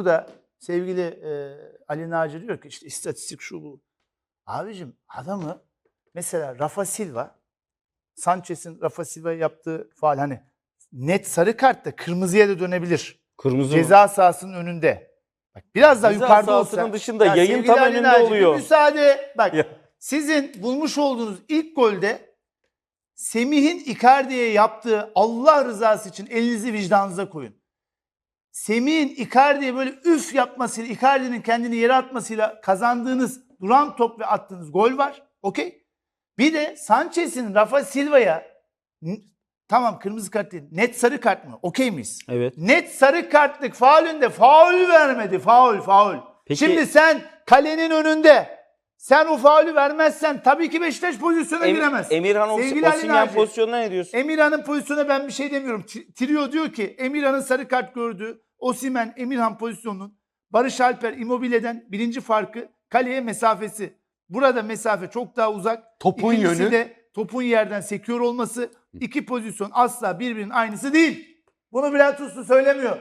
burada sevgili e, Ali Naci diyor ki işte istatistik şu bu. Abicim adamı mesela Rafa Silva Sanchez'in Rafa Silva yaptığı faal hani net sarı kartta kırmızıya da dönebilir. Kırmızı Ceza sahasının önünde. Bak biraz daha Ceza yukarıda olsa. dışında Ya yayın tam Ali önünde Naci, oluyor. Müsaade bak Ya. sizin bulmuş olduğunuz ilk golde Semih'in Icardi'ye yaptığı Allah rızası için elinizi vicdanınıza koyun. Semih'in Icardi'ye böyle üf yapmasıyla, Icardi'nin kendini yere atmasıyla kazandığınız duran top ve attığınız gol var. Okey. Bir de Sanchez'in Rafa Silva'ya tamam kırmızı kart değil. Net sarı kart mı? Okey miyiz? Evet. Net sarı kartlık faulünde faul vermedi. Faul, faul. Peki- Şimdi sen kalenin önünde sen o faulü vermezsen tabii ki Beşiktaş pozisyona Em- giremez. Emirhan Osimhen pozisyonuna ne diyorsun? Emirhan'ın pozisyonuna ben bir şey demiyorum. Trio diyor ki Emirhan'ın sarı kart gördüğü Osimhen, Emirhan pozisyonunun Barış Alper Immobile'den birinci farkı kaleye mesafesi. Burada mesafe çok daha uzak. Topun İkincisi yönü. de topun yerden sekiyor olması. İki pozisyon asla birbirinin aynısı değil. Bunu Bülent Uslu söylemiyor.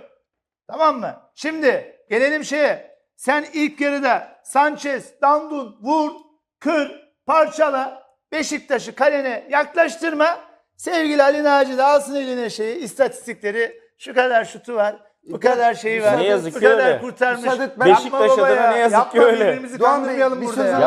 Tamam mı? Şimdi gelelim şeye. Sen ilk yarıda Sanchez, Dandun, vur, kır, parçala. Beşiktaş'ı kalene yaklaştırma. Sevgili Ali Naci de alsın eline şeyi, istatistikleri. Şu kadar şutu var. Bu kadar şeyi var. Ne yazık bu ki kadar öyle. kurtarmış. Müsaade et, ben- Yapma Beşiktaş baba adına ne yazık ki öyle. birbirimizi Doğan Bey, kandırmayalım bir burada söz ya.